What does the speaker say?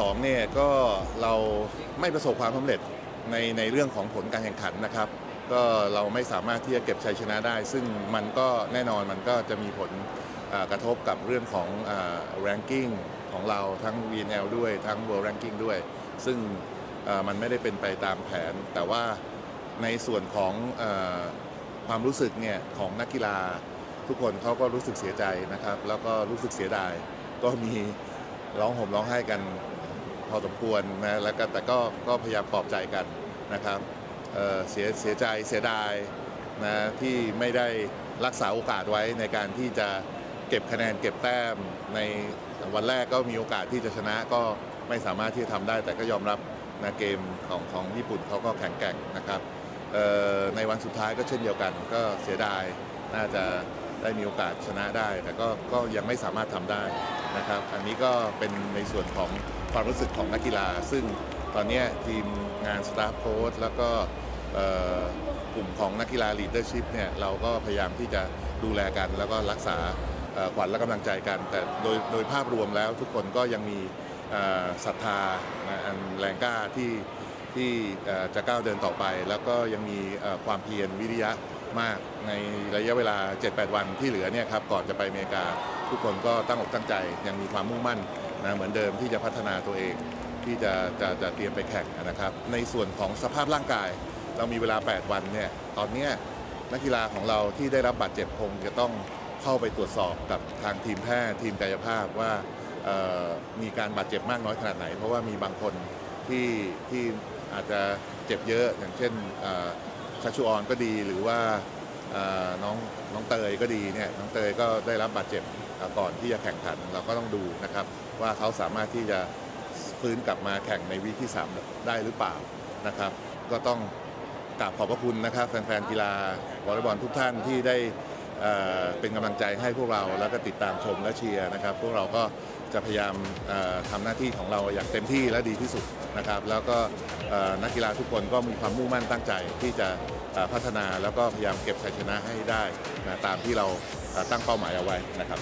2เนี่ยก็เราไม่ประสบความสำเร็จในในเรื่องของผลการแข่งขันนะครับ ก็เราไม่สามารถที่จะเก็บชัยชนะได้ ซึ่งมันก็แน่นอนมันก็จะมีผลกระทบกับเรื่องของอ่า ranking ของเราทั้ง VNL ด้วยทั้ง World Ranking ด้วย ซึ่งอ่ามันไม่ได้เป็นไปตามแผน แต่ว่าในส่วนของอาความรู้สึกเนี่ยของนักกีฬาทุกคนเขาก็รู้สึกเสียใจนะครับ แล้วก็รู้สึกเสียดาย ก็มีร้องห่มร้องไห้กัน พอสมควรนะแล้วก็แต่ก็ก็พยายามปลอบใจกันนะครับเเสียเสียใจเสียดายนะที่ไม่ได้รักษาโอกาสไว้ในการที่จะเก็บคะแนนเก็บแต้มในวันแรกก็มีโอกาสที่จะชนะก็ไม่สามารถที่จะทำได้ แต่ก็ยอมรับนะเกมของของญี่ปุ่นเขาก็แข็งแกร่งนะครับในวันสุดท้ายก็เช่นเดียวกัน ก็เสียดายน่าจะ ได้มีโอกาสชนะได้ แต่ก็ก็ยังไม่สามารถทำได้นะครับ อันนี้ก็เป็นในส่วนของความรู้สึกของนักกีฬา ซึ่งตอนนี้ทีมงานสตาฟโค้ชแล้วก็กลุ่มของนักกีฬาลีดเดอร์ชิพเนี่ยเราก็พยายามที่จะดูแลกัน แล้วก็รักษาขวัญและกำลังใจกัน แต่โดยโดยภาพรวมแล้วทุกคนก็ยังมีศรัทธาอันแรงกล้าที่ที่จะก้าวเดินต่อไป แล้วก็ยังมีความเพียรวิริยะ มากในระยะเวลา 7-8 วันที่เหลือเนี่ยครับก่อนจะไปอเมริกา ทุกคนก็ตั้งอกตั้งใจยังมีความมุ่งมั่นนะเหมือนเดิมที่จะพัฒนาตัวเอง ที่จะจะจะเตรียมไปแข่งนะครับในส่วนของสภาพร่างกาย เรามีเวลา 8 วันเนี่ยตอนเนี้ยนักกีฬาของเราที่ได้รับบาดเจ็บคงจะต้องเข้าไปตรวจสอบกับทางทีมแพทย์ทีมกายภาพว่ามีการบาดเจ็บมากน้อยขนาดไหน เพราะว่ามีบางคนที่ที่อาจจะเจ็บเยอะอย่างเช่น ชัชชุออนก็ดีหรือว่าน้องน้องเตยก็ดีเนี่ยน้องเตยก็ได้รับบาดเจ็บก่อนที่จะแข่งขันเราก็ต้องดูนะครับ ว่าเขาสามารถที่จะฟื้นกลับมาแข่งในวีคที่ 3 ได้หรือเปล่านะครับ ก็ต้องกราบขอบพระคุณนะครับ แฟนๆกีฬาวอลเลย์บอลทุกท่านที่ได้ เป็นกำลังใจให้พวกเราแล้วก็ติดตามชมและเชียร์นะครับ พวกเราก็จะพยายามเอ่อทำหน้าที่ของเราอย่างเต็มที่และดีที่สุดนะครับ แล้วก็นักกีฬาทุกคนก็มีความมุ่งมั่นตั้งใจที่จะพัฒนาแล้วก็พยายามเก็บชัยชนะให้ได้นะตามที่เราตั้งเป้าหมายเอาไว้นะครับ